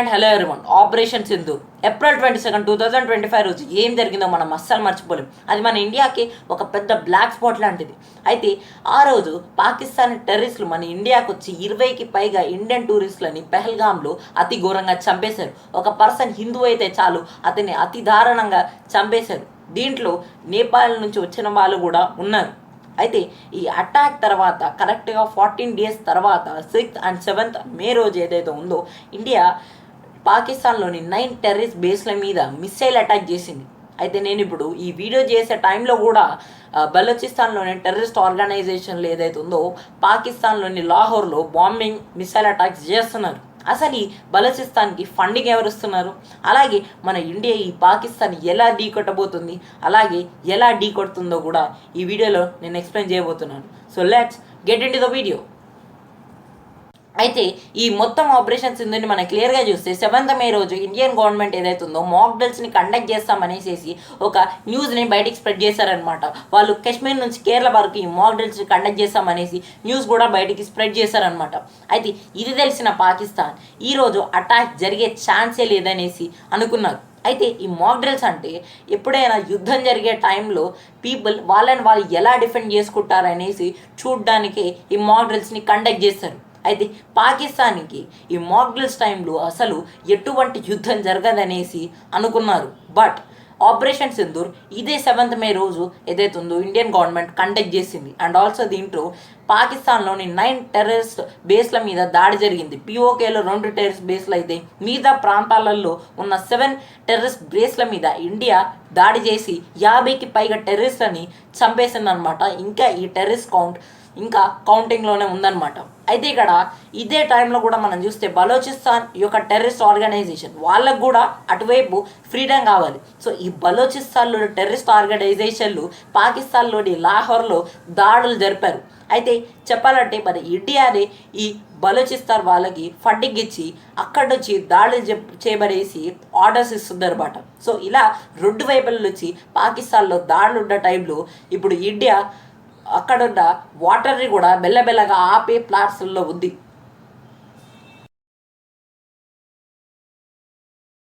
And hello everyone operation Sindhu April twenty second two thousand twenty five రోజు ఏం జరిగిందో మనం అస్సలు మర్చిపోలేం. అది మన ఇండియాకి ఒక పెద్ద బ్లాక్ స్పాట్ లాంటిది. అయితే ఆ రోజు పాకిస్తాన్ టెర్రరిస్టులు మన ఇండియాకు వచ్చి ఇరవైకి పైగా ఇండియన్ టూరిస్టులని పెహల్గామ్లో అతి ఘోరంగా చంపేశారు. ఒక పర్సన్ హిందూ అయితే చాలు అతన్ని అతి దారుణంగా చంపేశారు. దీంట్లో నేపాల్ నుంచి వచ్చిన వాళ్ళు కూడా ఉన్నారు. అయితే ఈ అటాక్ తర్వాత కరెక్ట్గా ఫార్టీన్ డేస్ తర్వాత సిక్స్త్ అండ్ సెవెంత్ మే రోజు ఏదైతే ఉందో ఇండియా పాకిస్తాన్లోని నైన్ టెర్రరిస్ట్ బేస్ల మీద మిస్సైల్ అటాక్ చేసింది. అయితే నేను ఇప్పుడు ఈ వీడియో చేసే టైంలో కూడా బలూచిస్తాన్లోని టెర్రరిస్ట్ ఆర్గనైజేషన్లు ఏదైతే ఉందో పాకిస్తాన్లోని లాహోర్లో బాంబింగ్ మిసైల్ అటాక్స్ చేస్తున్నారు. అసలు ఈ బలూచిస్తాన్కి ఫండింగ్ ఎవరు ఇస్తున్నారు? అలాగే మన ఇండియా ఈ పాకిస్తాన్ ఎలా ఢీ కొట్టబోతుంది? అలాగే ఎలా ఢీ కొడుతుందో కూడా ఈ వీడియోలో నేను ఎక్స్ప్లెయిన్ చేయబోతున్నాను. So let's get into the video. అయితే ఈ మొత్తం ఆపరేషన్స్ ఉందని మనం క్లియర్గా చూస్తే సెవెంత్ మే రోజు ఇండియన్ గవర్నమెంట్ ఏదైతే ఉందో మాక్ డ్రిల్స్ని కండక్ట్ చేస్తామనేసి ఒక న్యూస్ని బయటికి స్ప్రెడ్ చేశారనమాట వాళ్ళు కాశ్మీర్ నుంచి కేరళ వరకు ఈ మాక్ డ్రిల్స్ని కండక్ట్ చేస్తామనేసి న్యూస్ కూడా బయటికి స్ప్రెడ్ చేశారనమాట అయితే ఇది తెలిసిన పాకిస్తాన్. ఈరోజు అటాక్ జరిగే ఛాన్సే లేదనేసి అనుకున్నారు. అయితే ఈ మాక్ డ్రిల్స్ అంటే ఎప్పుడైనా యుద్ధం జరిగే టైంలో పీపుల్ వాళ్ళని వాళ్ళు ఎలా డిఫెండ్ చేసుకుంటారనేసి చూడడానికి ఈ మాక్ డ్రిల్స్ని కండక్ట్ చేస్తారు. అయితే పాకిస్తాన్కి ఈ మాక్ టైంలో అసలు ఎటువంటి యుద్ధం జరగదనేసి అనుకున్నారు. బట్ ఆపరేషన్ సింధూర్ ఇదే సెవెంత్ మే రోజు ఏదైతే ఉందో ఇండియన్ గవర్నమెంట్ కండక్ట్ చేసింది. అండ్ ఆల్సో దీంట్లో పాకిస్తాన్లోని నైన్ టెర్రరిస్ట్ బేస్ల మీద దాడి జరిగింది. పిఓకేలో రెండు టెర్రరిస్ట్ బేస్లు అయితే మిగతా ప్రాంతాలలో ఉన్న సెవెన్ టెర్రరిస్ట్ బేస్ల మీద ఇండియా దాడి చేసి యాభైకి పైగా టెర్రరిస్ట్లని చంపేసిందనమాట ఇంకా ఈ టెర్రరిస్ట్ కౌంట్ ఇంకా కౌంటింగ్లోనే ఉందన్నమాట. అయితే ఇక్కడ ఇదే టైంలో కూడా మనం చూస్తే బలోచిస్తాన్ ఈ యొక్క టెర్రరిస్ట్ ఆర్గనైజేషన్ వాళ్ళకు కూడా అటువైపు ఫ్రీడమ్ కావాలి. సో ఈ బలోచిస్తాన్లో టెర్రరిస్ట్ ఆర్గనైజేషన్లు పాకిస్తాన్లోని లాహోర్లో దాడులు జరిపారు. అయితే చెప్పాలంటే మరి ఇండియానే ఈ బలోచిస్తాన్ వాళ్ళకి ఫండింగ్ ఇచ్చి అక్కడి నుంచి దాడులు చేయబడేసి ఆర్డర్స్ ఇస్తుందన్నమాట. సో ఇలా రెండు వైపుల నుంచి పాకిస్తాన్లో దాడులు ఉన్న టైంలో ఇప్పుడు ఇండియా అక్కడున్న వాటర్ని కూడా మెల్లమెల్లగా ఆపే ప్లాట్స్లో ఉంది.